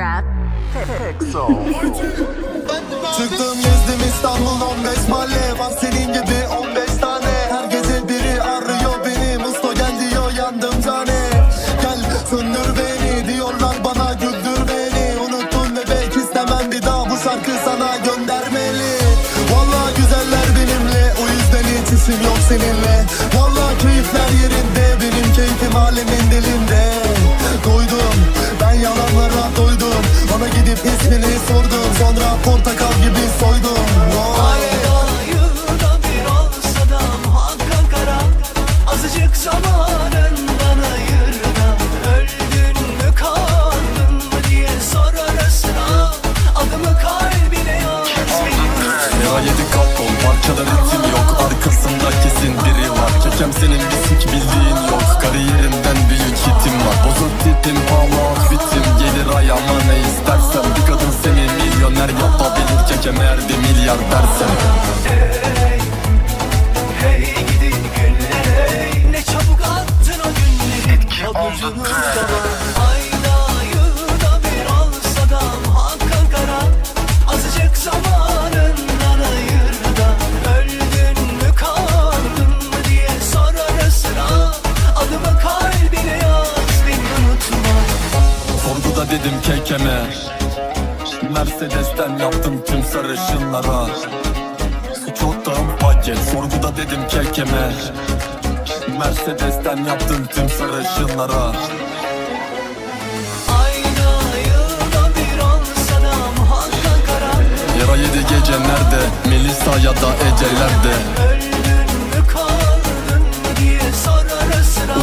rap. Çıktım gezdim İstanbul 15 mahalle Var. Senin gibi 15 tane. Her gece biri arıyor beni. Musto gel diyor yandım cane. Gel söndür beni diyorlar bana güldür beni. Unuttun ve belki istemem bir daha Bu şarkı sana göndermeli. Valla güzeller benimle O yüzden hiç işim yok seninle. Valla keyifler yerinde Benim keyfim alemin dilinde parçada ritim yok Arkasında kesin biri var. Kekem senin bir sik bildiğin yok. Kariyerimden büyük hitim var. Bozuk tipim pahalı outfitim Gelir ayağıma ne istersen Bir kadın seni milyoner yapabilir. Kekem eğer bir milyar dersen Hey gidi günler hey Ne çabuk attın o günleri. Pabucunu kekeme. Mercedes'ten yaptım tüm sarışınlara. Suç ortağım paket Sorguda dedim kekeme. Mercedes'ten yaptım tüm sarışınlara. Yara yedi gece nerede? Melisa ya da Ece'lerde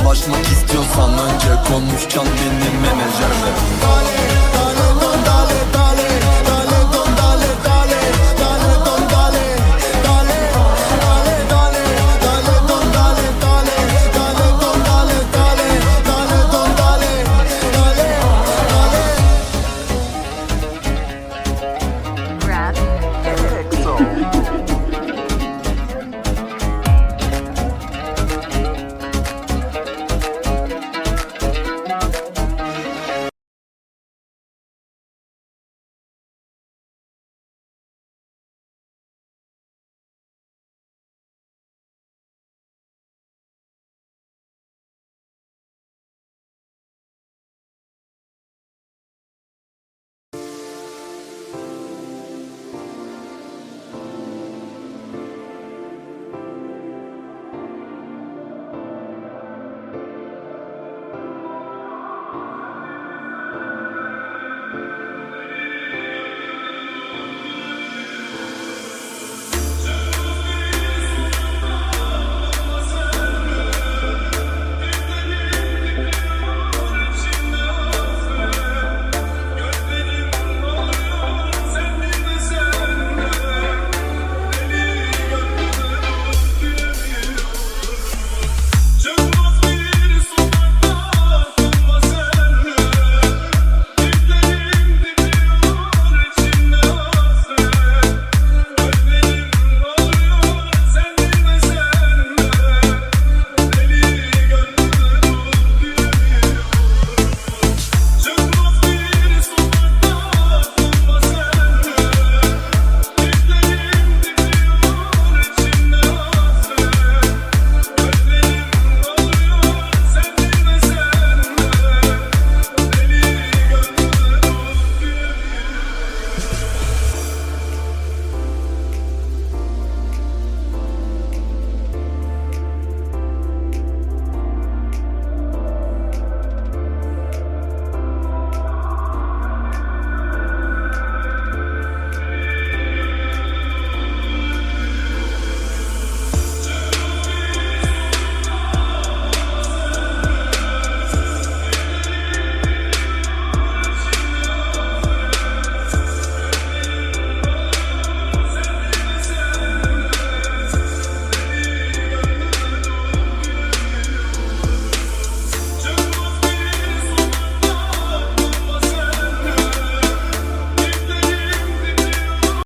Ulaşmak istiyorsan önce konuşcan benim menajerle